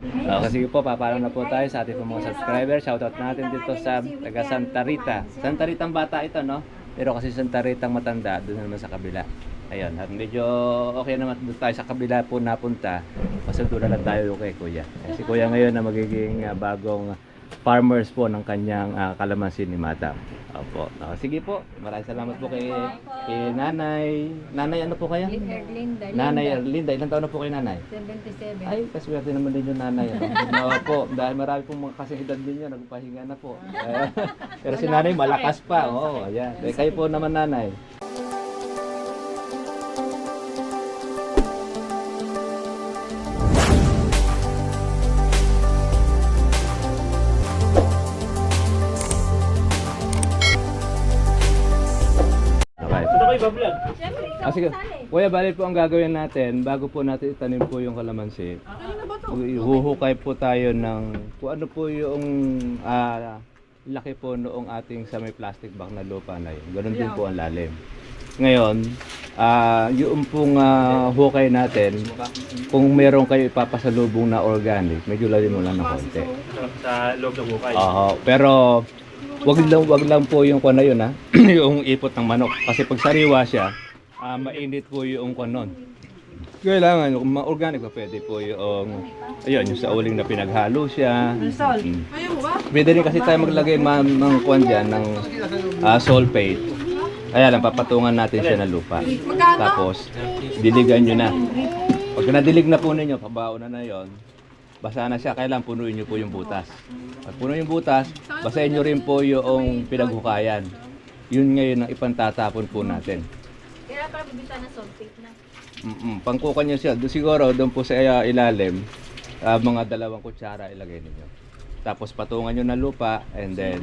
Okay, sige po, papalo na po tayo sa ating mga subscribers. Shoutout natin dito sa taga Santa Rita. Santa Rita ang bata ito, no? Pero kasi Santa Rita ang matanda, doon naman sa kabila. Ayun, at medyo okay naman doon tayo sa kabila po napunta. Pasundura lang tayo kay Kuya. Eh, si Kuya ngayon na magiging ah, bagong farmers po ng kanyang ah, kalamansi ni Madam. Opo. Ah, sige po, maraming salamat po kay, kay Nanay. Nanay, ano po kaya? Erlinda. Nanay Erlinda. Ilang taon na po kay Nanay? 77. Ay, kaswerte naman din yung nanay. Ano? Nawa po, dahil marami pong mga kasing edad din yun, nagpahinga na po. Eh, pero si nanay malakas pa. Oo, ayan. Eh, kayo po naman nanay. Bablog. Siyempre, ikaw Ah, sige. kasali. Kuya, balik po ang gagawin natin bago po natin itanim po yung kalamansi. Ano ba to? Huhukay po tayo ng kung ano po yung ah, laki po noong ating sa may plastic bag na lupa na yun. Ganun din po ang lalim. Ngayon, ah yung pong ah, hukay natin, kung meron kayo ipapasalubong na organic, medyo lalim mo lang ng konti. Sa, sa loob ng bukay. Oo, pero wag lang wag lang po yung kuno yun ha, yung ipot ng manok kasi pag sariwa siya, ah, mainit po yung kuno nun. Kailangan kung ma-organic pa pwede po yung ayun, yung sa uling na pinaghalo siya. Sol. Mm. Ayaw ba? Pwede rin kasi tayo maglagay ma- ng kwan dyan, ng ah, sulfate. Ayan lang, papatungan natin siya ng lupa. Tapos, diligan nyo na. Pag nadilig na po ninyo, pabao na na yon, basa na siya, kailangan punuin nyo po yung butas. Pag puno yung butas, basahin nyo rin po yung pinaghukayan. Yun ngayon ang ipantatapon po natin. Kaya pa bibita na sulfate na. Mm-mm. Pangkukan nyo siya. Siguro, doon po sa uh, ilalim, ah, mga dalawang kutsara ilagay ninyo. Tapos patungan nyo ng lupa and then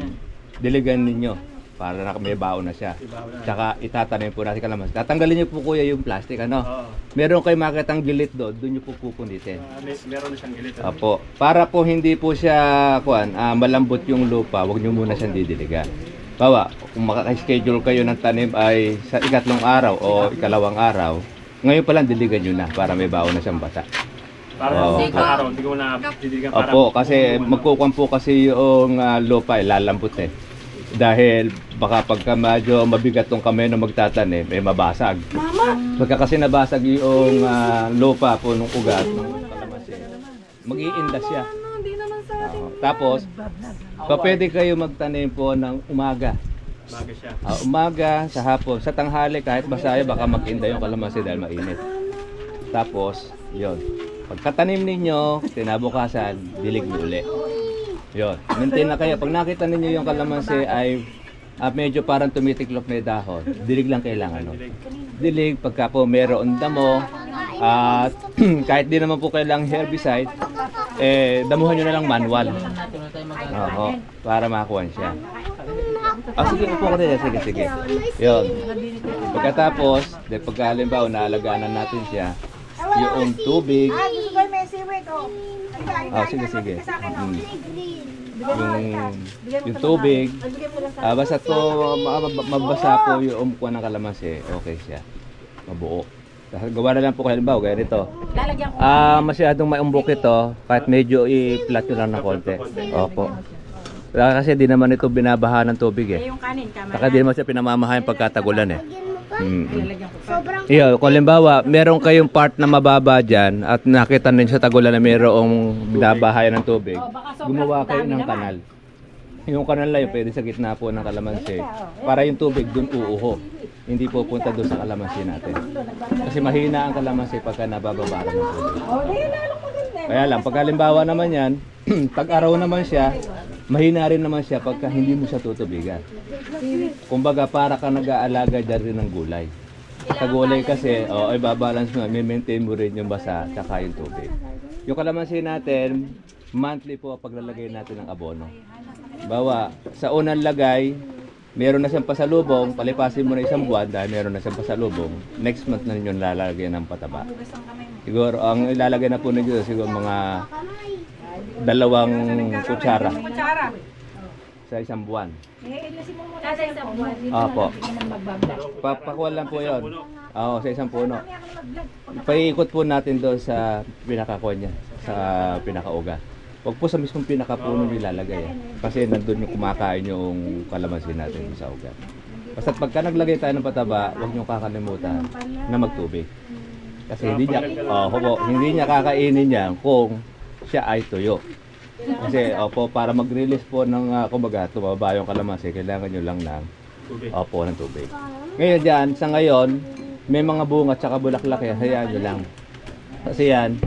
diligan ninyo para na may bao na siya. Tsaka itatanim po natin kalamansi. Tatanggalin nyo po kuya yung plastic, ano? Oo. Meron kayo makitang gilit doon, doon nyo po pupunitin. Ah, may, meron na siyang gilit. ano? Apo. Para po hindi po siya kuan, ah, malambot yung lupa, wag niyo muna siyang didiligan. Bawa, kung makaka-schedule kayo ng tanim ay sa ikatlong araw o ikalawang araw, ngayon pa lang diligan niyo na para may baon na siyang bata. Para Oo. sa isang araw, hindi ko na didiligan para. Opo, kasi magkukuan po kasi yung ah, lupa, eh, lalambot eh. Dahil baka pagka medyo mabigat tong kamay na magtatanim, eh mabasag. Mama! Pagka kasi nabasag yung ah, lupa po ng ugat, ng kalamansi, mag-iinda siya. Hindi naman sa Oo. tapos, pa pwede kayo magtanim po ng umaga. Baga siya. Ah, umaga, sa hapon, sa tanghali, kahit masaya, baka mag-inda yung kalamansi dahil mainit. Tapos, yon. Pagkatanim ninyo, tinabukasan, dilig nyo uli. Yun. Maintain na kayo. Pag nakita ninyo yung kalamansi ay ah, medyo parang tumitiklop na dahon, dilig lang kailangan. No? Dilig, pagka po meron damo, at kahit di naman po kailangang herbicide, eh, damuhan nyo na lang manual. Oo, para makakuha siya. Ah, sige, upo ka rin. Sige, sige. Yun. Pagkatapos, de, pagka halimbawa, naalagaan natin siya, yung tubig, Ah, gusto ko yung may siwit, oh. Halika, halika, sige, sige. Mm. Yung, yung tubig, ah, basta to, ma- ma- mabasa po yung umkuha ng kalamansi, okay siya. Mabuo. Gawa na lang po kayo, halimbawa, gaya nito. Lalagyan ko. Ah, masyadong maumbok ito, kahit medyo i-flat nyo lang ng konti. Opo. Kasi di naman ito binabaha ng tubig eh. Yung kanin, Saka di naman siya pinamamahay pagkatagulan eh. Mm. Sobrang Iyo, kung halimbawa, meron kayong part na mababa dyan at nakita ninyo sa tagulan na mayroong binabahayan ng tubig, gumawa kayo ng kanal. Yung kanal na yun, pwede sa gitna po ng kalamansi. Para yung tubig dun uuho. Hindi po punta doon sa kalamansi natin. Kasi mahina ang kalamansi pagka nabababaran ng tubig. Oh, di lalo maganda. Kaya lang, pag halimbawa naman yan, tag-araw naman siya, mahina rin naman siya pagka hindi mo siya tutubigan. Kumbaga, para ka nag-aalaga dyan rin ng gulay. Sa gulay kasi, oh, ay babalance mo, may maintain mo rin yung basa tsaka yung tubig. Yung kalamansi natin, monthly po paglalagay natin ng abono. Bawa, sa unang lagay, meron na siyang pasalubong, palipasin mo na isang buwan dahil meron na siyang pasalubong. Next month na ninyo lalagay ng pataba. Siguro, ang ilalagay na po ninyo siguro mga dalawang kutsara. Kutsara. sa isang buwan. Eh, ilasin mo muna Kada sa isang buwan. Opo. lang. Papakuha po yun. Oo, sa isang puno. Paiikot po natin doon sa pinakakuha niya, sa pinakauga. Huwag po sa mismong pinakapuno nilalagay eh. Kasi nandun yung kumakain yung kalamansi natin sa ugat. Basta pagka naglagay tayo ng pataba, huwag niyong kakalimutan na magtubig. Kasi hindi niya, oh, hindi niya kakainin niya kung siya ay tuyo. Kasi opo, para mag-release po ng, uh, kumbaga, tumaba yung kalamansi, kailangan nyo lang ng, opo, ng tubig. Ngayon dyan, sa ngayon, may mga bunga at saka bulaklak yan, hayaan nyo lang. Kasi yan,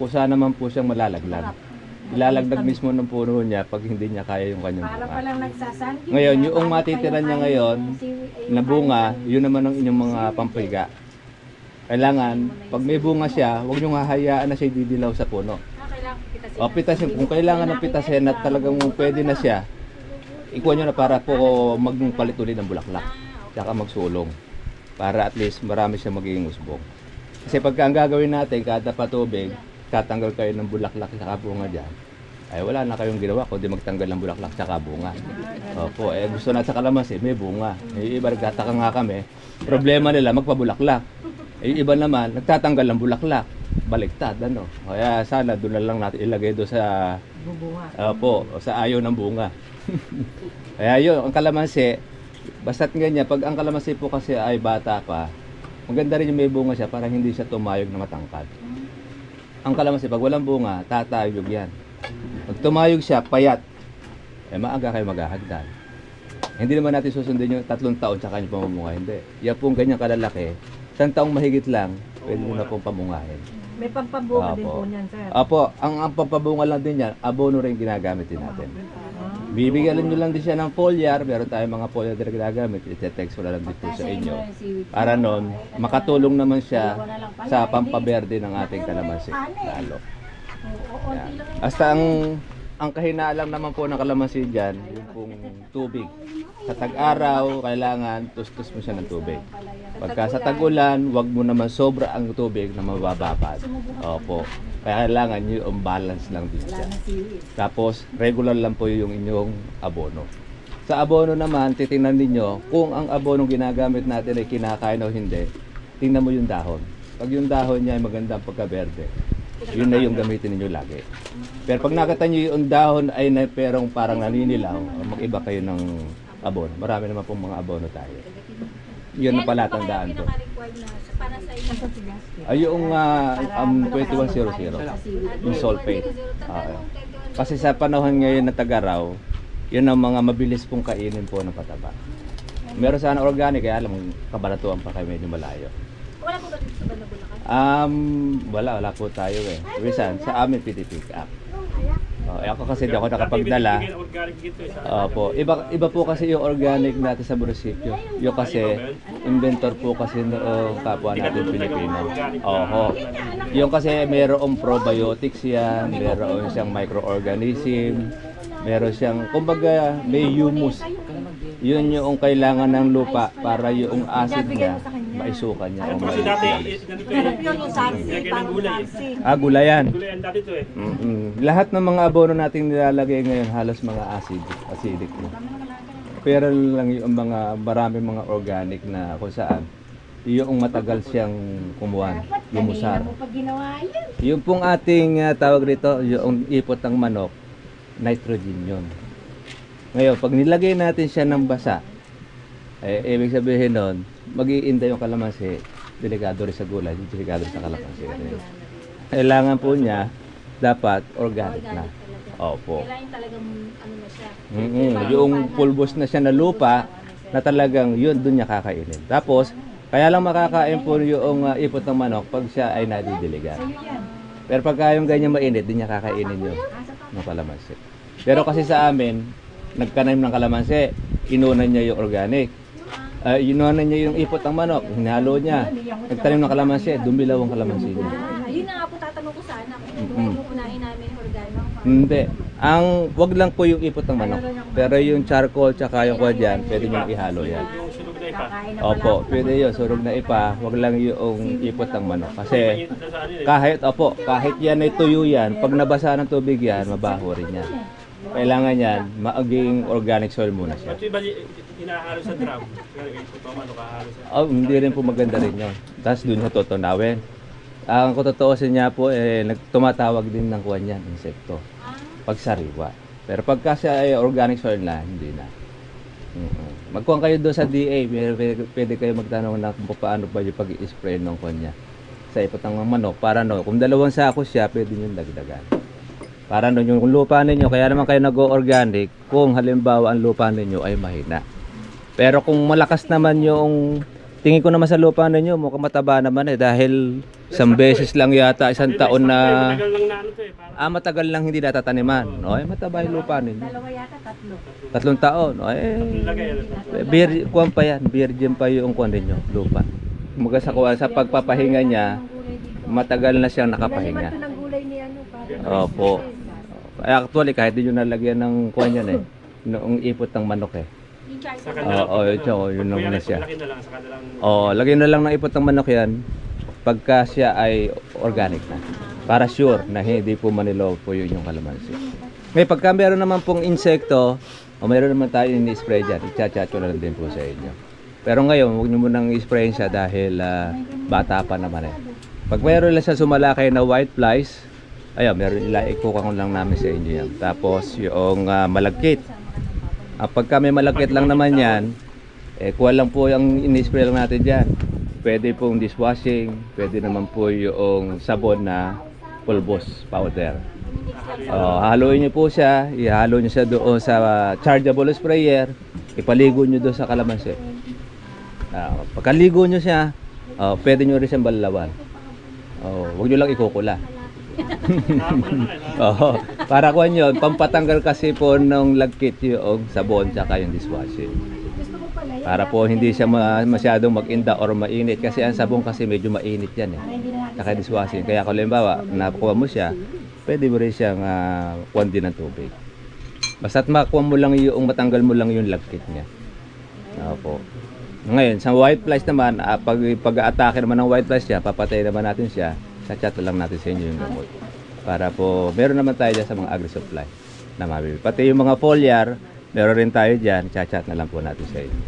kusa naman po siyang malalaglag. Ilalagdag mismo ng puno niya pag hindi niya kaya yung kanyang Para bunga. Ngayon, yung matitira niya kain ngayon eh, na bunga, ng- yun naman ang inyong mga pampiga. Kailangan, pag may bunga siya, huwag nyo hahayaan na siya didilaw sa puno. O pitasin, kung kailangan ng pitasin at talagang pwede na siya, ikuha nyo na para po magpalit ulit ng bulaklak. Tsaka magsulong. Para at least marami siya magiging usbong. Kasi pagka ang gagawin natin, kada patubig, tatanggal kayo ng bulaklak at bunga dyan, ay wala na kayong ginawa kundi magtanggal ng bulaklak tsaka bunga. Opo, eh gusto na sa kalamansi, may bunga. May iba nagtataka nga kami, problema nila magpabulaklak. Eh iba naman, nagtatanggal ng bulaklak. Baliktad, ano. Kaya sana doon na lang natin ilagay doon sa, Bubunga. opo, sa ayaw ng bunga. Kaya yun, ang kalamansi, basta't ganyan, pag ang kalamansi po kasi ay bata pa, maganda rin yung may bunga siya para hindi siya tumayog na matangkad. Ang kalamansi, pag walang bunga, tatayog yan. Pag tumayog siya, payat, eh maaga kayo maghahagdan. Hindi naman natin susundin yung tatlong taon tsaka yung pamumunga. Hindi. Yan pong ganyan kalalaki, isang taong mahigit lang, pwede mo na pong pamungahin. May pampabunga din Opo. po niyan, sir. Apo, ang, ang pampabunga lang din yan, abono rin ginagamit din natin. Bibigyan nyo lang din siya ng foliar, meron tayong mga foliar na ginagamit, ite-text ko na lang din po sa inyo. Para nun, makatulong naman siya sa pampaberde ng ating kalamansi. Lalo. Yan. Hasta ang ang kahinaan naman po ng kalamansi dyan, yung pong tubig. Sa tag-araw, kailangan tustos mo siya ng tubig. Pagka sa tag-ulan, wag mo naman sobra ang tubig na mabababad. Opo. Kaya kailangan yung balance lang din siya. Tapos, regular lang po yung inyong abono. Sa abono naman, titingnan ninyo kung ang abono ginagamit natin ay kinakain o hindi. Tingnan mo yung dahon. Pag yung dahon niya ay magandang pagka-berde, yun na yung gamitin ninyo lagi. Pero pag nakita nyo yung dahon ay na, perong parang naninilaw, mag-iba kayo ng abono. Marami naman pong mga abono tayo. Yun na pala tandaan to. Pinaka-required na sa- para sa inyo. Ay, yung ah, um, 2100, yung sulfate. Ah, kasi sa panahon ngayon na tagaraw, yun ang mga mabilis pong kainin po ng pataba. Meron sana organic, kaya alam, kabalatuan pa kayo medyo malayo. Wala po ba dito sa Banda Bulacan? Um, wala, wala po tayo eh. Wisan, sa amin piti-pick up. Oh, eh, ako kasi di ako nakapagdala. Opo, iba iba po kasi yung organic natin sa munisipyo. Yung kasi inventor po kasi noong kapwa natin Pilipino. Oho. Yung kasi mayroong probiotics yan, mayroon siyang microorganism, meron siyang kumbaga may humus. Yun yung kailangan ng lupa para yung acid niya maisukan niya o Kasi dati, eh, maialis. ganito eh. Yun yung sarsi, Lagyan ng parang gulay. sarsi. Ah, gulayan. Gulay ang dati to eh. Mm-mm. Lahat ng mga abono nating nilalagay ngayon halos mga acid, acidic na. Pero lang yung mga marami mga organic na kung saan yung matagal siyang kumuhan, lumusar. Mo pa ginawa yan. Yung pong ating ah, tawag rito, yung ipot ng manok, nitrogen yun. Ngayon, pag nilagay natin siya ng basa, eh, ibig sabihin nun, mag-iinda yung kalamansi, delikado rin sa gulay, delikado rin sa kalamansi. Kailangan po niya, dapat organic na. Opo. Kailangan talagang ano na siya. Mm-mm. Yung pulbos na siya na lupa, na talagang yun, doon niya kakainin. Tapos, kaya lang makakain po yung uh, ipot ng manok pag siya ay nadidiligan. Pero pagka yung ganyan mainit, di niya kakainin yun ng kalamansi. Pero kasi sa amin, nagkanaim ng kalamansi, inunan niya yung organic. Uh, inunan niya yung ipot ng manok, hinalo niya. Nagtanim ng kalamansi, dumilaw ang kalamansi niya. Ah, yun na nga po tatanong ko sana kung mm pupunahin namin yung organo. Hindi. Ang wag lang po yung ipot ng manok. Pero yung charcoal tsaka yung kwa dyan, pwede nyo ihalo yan. Opo, pwede yun. Surog na ipa. Wag lang yung ipot ng manok. Kasi kahit, opo, kahit yan ay tuyo yan, pag nabasa ng tubig yan, mabaho rin yan. kailangan yan, maging organic soil muna siya. Ito iba inahalo sa drum. Oh, hindi rin po maganda rin yun. Tapos dun sa tutunawin. Ang kutotoosin niya po, eh, nagtumatawag din ng kuwan yan, insekto. Pag sariwa. Pero pagka siya ay organic soil na, hindi na. mm Magkuhan kayo doon sa DA, pwede, kayo magtanong na kung paano ba yung pag-i-spray ng kuwan niya sa ipatang ng manok. Para no, kung dalawang sako siya, pwede nyo dagdagan. Para no, yung lupa ninyo, kaya naman kayo nag-organic kung halimbawa ang lupa ninyo ay mahina. Pero kung malakas naman yung tingin ko naman sa lupa ninyo, mukhang mataba naman eh dahil isang beses lang yata, isang taon na eh. Ah, matagal lang hindi natataniman. O, eh, mataba yung lupa ninyo. Dalawa yata, tatlo. Tatlong taon. O, eh, ano. bir, kuwan pa yan, virgin pa yung kuwan ninyo, lupa. Kumaga sa, kuwan, sa pagpapahinga niya, matagal na siyang nakapahinga. Ano. Opo. Eh, Actually, kahit di nyo nalagyan ng kuwan yan eh. Noong ipot ng manok eh. Sa Oo, kanila. oh, yun, yun, yun Kuya, naman na siya. Laki na lang sa kanilang... Oh, lagyan na lang ng ipot ng manok yan pagka siya ay organic na. Para sure na hindi po manilaw po yun yung kalamansi. May pagka meron naman pong insekto, o meron naman tayo ini-spray dyan, i-chat ko na lang din po sa inyo. Pero ngayon, huwag nyo munang i-spray siya dahil ah, bata pa naman eh. Pag meron lang siya sumalakay na white flies, ayun, meron ila ikukuha ko lang namin sa inyo yan. Tapos yung ah, malagkit. Ah, pagka may malagkit lang naman yan, eh, kuha lang po yung in-spray lang natin dyan. Pwede pong dishwashing, pwede naman po yung sabon na pulbos powder. Oh, haluin niyo po siya, ihalo niyo siya doon sa chargeable sprayer, ipaligo niyo doon sa kalamansi. Ah, pagkaligo niyo siya, oh, pwede niyo rin siyang balawan. Oh, huwag niyo lang ikukula. Oo, para kuan yun, pampatanggal kasi po ng lagkit yung sabon tsaka yung dishwashing. Para po hindi siya ma- masyadong mag-inda or mainit kasi ang sabon kasi medyo mainit yan eh. Para hindi na natin. Saka dishwashing. Kaya kung halimbawa, nakuha mo siya, pwede mo rin siyang uh, kuwan din ng tubig. Basta't makuha mo lang yung, matanggal mo lang yung lagkit niya. Opo. Ngayon, sa white flies naman, ah, pag, pag-atake naman ng white flies siya, papatay naman natin siya, sa chat lang natin sa inyo yung gamot. Para po, meron naman tayo dyan sa mga agri-supply na mabibili. Pati yung mga foliar, meron rin tayo dyan, chat na lang po natin sa inyo.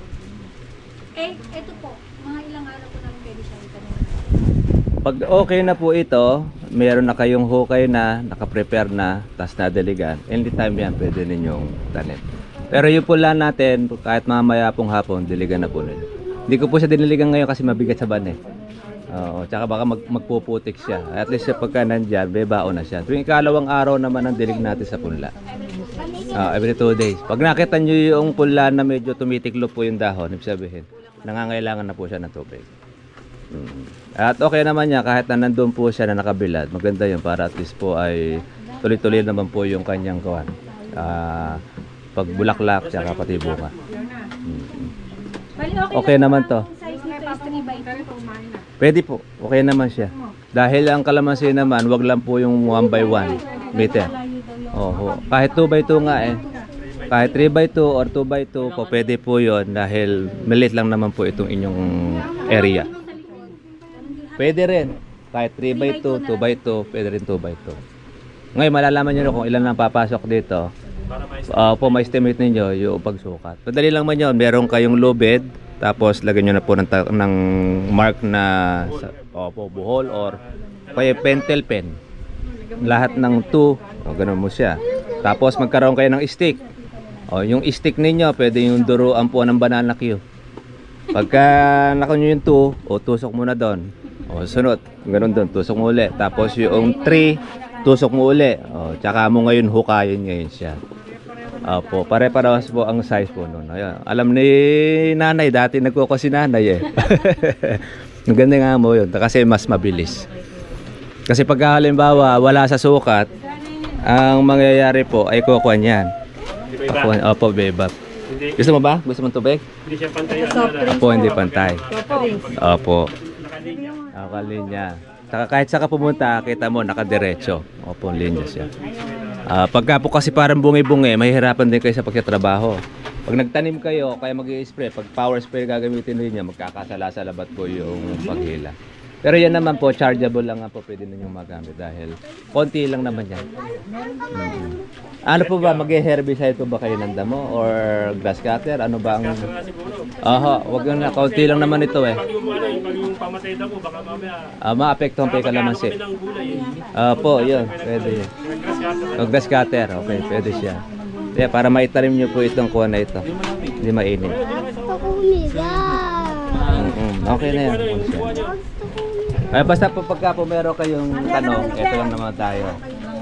Eh, eto po. Mga ilang araw po namin pwede siya. Pag okay na po ito, meron na kayong hukay na, nakaprepare na, tas nadiligan, anytime yan pwede ninyong tanim. Pero yung pula natin, kahit mamaya pong hapon, diligan na po ninyo. Hindi ko po siya diniligan ngayon kasi mabigat sa ban eh. Oo, tsaka baka mag, magpuputik siya. At least pagka nandyan, may baon na siya. Tuwing ikalawang araw naman ang dilig natin sa punla. Ah, every two days. Pag nakita nyo yung punla na medyo tumitiklop po yung dahon, ibig sabihin, nangangailangan na po siya ng tubig. Mm. At okay naman niya kahit na nandun po siya na nakabilad. Maganda yun para at least po ay tuloy-tuloy naman po yung kanyang kawan. Ah, pagbulaklak tsaka pati bunga. Mm. Okay naman to. Size nito is 3 by 2. Pwede po. Okay naman siya. Dahil ang kalamansi naman, wag lang po yung 1 by 1 meter. Oho. Kahit 2 by 2 nga eh. Kahit 3 by 2 or 2 by 2 po, pwede po yon dahil maliit lang naman po itong inyong area. Pwede rin. Kahit 3 by 2, 2 by 2, pwede rin 2 by 2. Ngayon, malalaman nyo kung ilan ang papasok dito. Uh, po, ma-estimate ninyo yung pagsukat. Madali lang man yun. Meron kayong low bed, tapos lagyan nyo na po ng, ng mark na sa, opo, buhol or kaya pentel pen. Lahat ng 2, o ganun mo siya. Tapos magkaroon kayo ng stick. O, yung stick ninyo, pwede yung duruan po ng banana cue. Pagka nako nyo yung 2, o tusok mo na doon. O sunod, ganun doon, tusok mo uli. Tapos yung 3, tusok mo uli. O, tsaka mo ngayon hukayin ngayon siya. Opo, pare-parehas po ang size po noon. Ayun. Alam ni nanay, dati nagkuko si nanay eh. Ang ganda nga mo yun, kasi mas mabilis. Kasi pag halimbawa wala sa sukat, ang mangyayari po ay kukuha niyan. Kukuha, opo, bebap. Gusto mo ba? Gusto mo tubig? hindi siya pantay. Opo, hindi pantay. Opo. Nakalinya. Saka kahit saka pumunta, kita mo nakadiretso. Opo, linya siya. Ah, pagka po kasi parang bungi-bungi, mahihirapan din kayo sa pagtatrabaho. Pag nagtanim kayo, kaya mag spray pag power spray gagamitin ninyo, magkakasala-salabat po yung paghila. Pero yan naman po, chargeable lang nga po pwede ninyong magamit dahil konti lang naman yan. Mm. Ano po ba, mag-herbicide po ba kayo ng damo or grass cutter? Ano ba ang... Aha, wag na, kaunti lang naman ito eh. pag yung pamatay na po, baka mamaya, Ah, maapektuhan pa yung kalamansi. gulay eh. Ah, po, yun, pwede yun. O grass cutter, okay, pwede siya. Yeah, para maitanim nyo po itong kuha na ito. Hindi mainit. Mm-mm, okay na yan. Ay, basta po pagka po meron kayong tanong, ito lang naman tayo.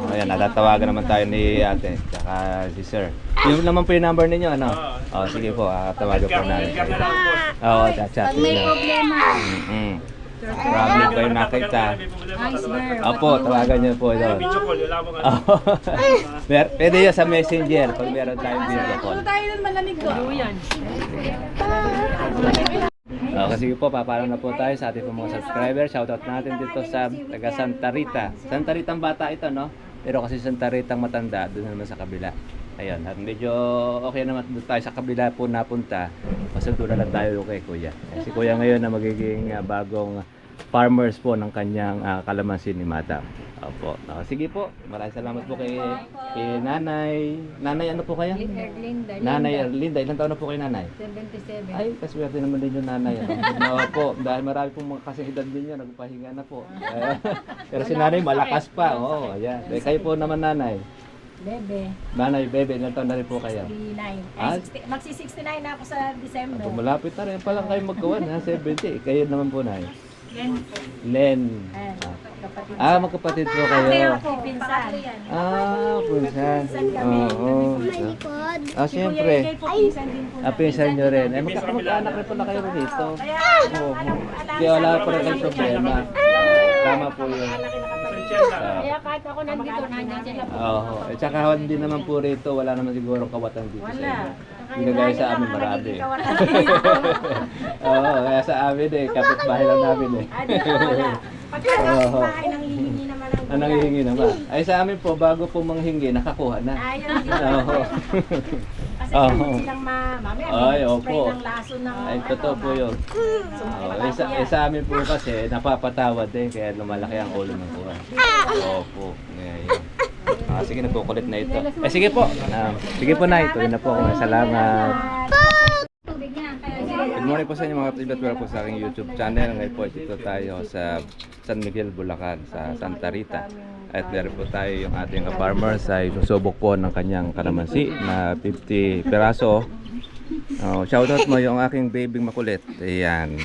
O, ayan, natatawagan naman tayo ni ate, tsaka si sir. Yung naman po yung number ninyo, ano? O, sige po, ah, tawagan po namin. Oo, chat-chat. Pag may problema, Mm-mm. Problem kayo nakita. Opo, tawagan niyo po doon. Video call, wala mo nga. Oo. Mer- Pwede yun sa messenger pag meron tayong video call. Tayo nun malamig ko. Yan. Okay, sige po, papaalam na po tayo sa ating mga subscriber. Shoutout natin dito sa taga Santa Rita. Santa Rita ang bata ito, no? Pero kasi Santa Rita ang matanda, doon naman sa kabila. Ayun, at medyo okay naman doon tayo sa kabila po napunta. Masundo na lang tayo kay Kuya. Si Kuya ngayon na magiging ah, bagong farmers po ng kanyang ah, kalamansi ni Madam. Opo. Ah, sige po, maraming salamat po kay, kay Nanay. Nanay, ano po kayo? Erlinda, Nanay Erlinda, ilang taon na po kay Nanay? 77. Ay, kaswerte naman din yung nanay. Ano po, dahil marami pong mga kasing edad din yun, nagpahinga na po. Eh, Pero si nanay malakas pa. Oo, ayan. Eh, kayo po naman nanay. Bebe, Nanay, bebe, ilang taon na rin po kayo? 39. Ah? Ay, 60, magsi-69 na ako sa December. Ako, malapit na rin pa lang kayo magkawan, ha? 70. Kayo naman po, nay. Len, Len. Ayan, Ah. kapatid. Ah, magkapatid po kayo. pinsan. Ah, punsan. Oo. Ah, Si Kuya siyempre. Po, pinsan po. Ah, pinsan nyo rin. Eh, magkakamag-anak rin pala kayo rito. Kaya, Oo. alam, Kaya wala pa rin kayong problema. Tama po yun. Ah. kaya kahit ako nandito, nandiyan sila po. Oo. At saka hindi naman po rito, wala naman siguro kawatan dito sa Wala. inyo. Hindi kagaya sa amin marami. Oo, kaya sa amin eh, kapitbahay lang namin eh. Ah, dito wala. Pagka Oo. bahay nang hihingi naman ang Ang nangihingi naman. Ay sa amin po, bago po manghingi, nakakuha na. Ayun. Oo. Kasi oh. silang ma mamaya Ay, may opo. ng laso ng Ay, totoo po yun. Oo, eh, sa, eh, sa amin po kasi, napapatawad din, kaya lumalaki ang ulo ng kuha. Opo. Ngayon. Ah, sige, nagkukulit na ito. Eh, sige po. Ah, sige po na, ituloy na po ako. Salamat. Good morning po sa inyo mga kapatid. Welcome po sa aking YouTube channel. Ngayon po dito tayo sa San Miguel, Bulacan, sa Santa Rita. At meron po tayo yung ating farmer sa susubok po ng kanyang kalamansi na 50 peraso. Oh, shoutout mo yung aking baby makulit. Ayan.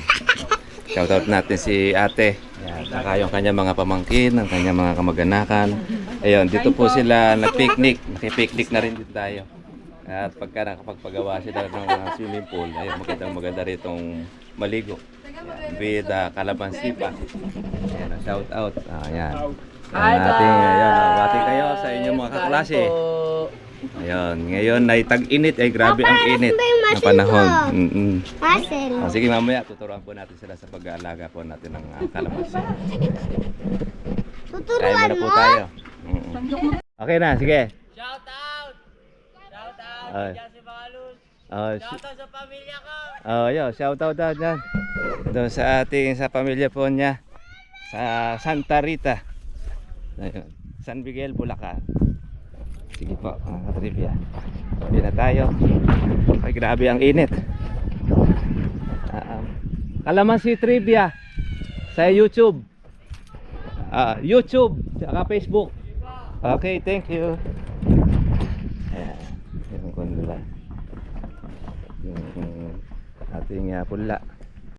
Shoutout natin si ate. Ayan. Saka yung kanyang mga pamangkin, ang kanyang mga kamag-anakan. Ayun, dito po sila nag-picnic. Nakipicnic na rin din tayo. At pagka nakapagpagawa sila ng mga swimming pool, ayun, magandang maganda ritong maligo. Ayan, with uh, kalamansi pa. Ayan, shout out. Ah, ayan. Ang ating, ayan, bati kayo sa inyong mga kaklase. Ayun, ngayon ay tag-init, ay grabe ang init ng panahon. Muscle. Ah, sige mamaya, tuturuan po natin sila sa pag-aalaga po natin ng uh, kalamansi. Tuturuan mo? tayo. Mm-mm. Okay na, sige. Shout out! Out! Oh, shout out sa pamilya ko! Oh, yo, shout out daw dyan. Doon sa ating, sa pamilya po niya. Sa Santa Rita. Ayun. San Miguel, Bulacan. Sige po, mga katrivia. Hindi na tayo. Ay, grabe ang init. Ah. Kalamansi Trivia sa YouTube. Ah, YouTube, saka Facebook. Okay, thank you. Ayan, yung ating uh, pula.